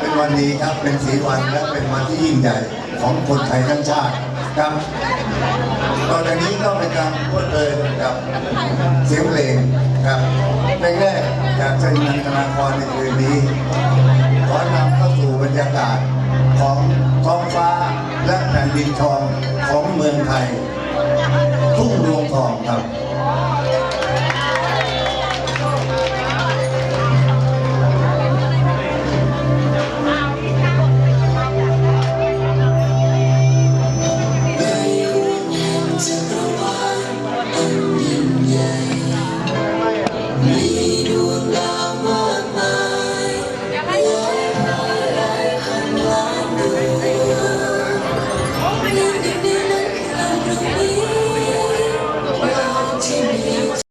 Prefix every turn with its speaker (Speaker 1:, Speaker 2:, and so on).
Speaker 1: เป็นวันนี้ครับ เป็นสีวันและเป็นวันที่ยิ่งใหญ่ของคนไทยทั้งชาติครับตอนนี้ก็เป็นการพูดเลยกับเสียงเพลงครับเพลงแรกจากชนินันธนาครในคืนนี้ินทองของเมืองไทยทุ่งรวงทองครับ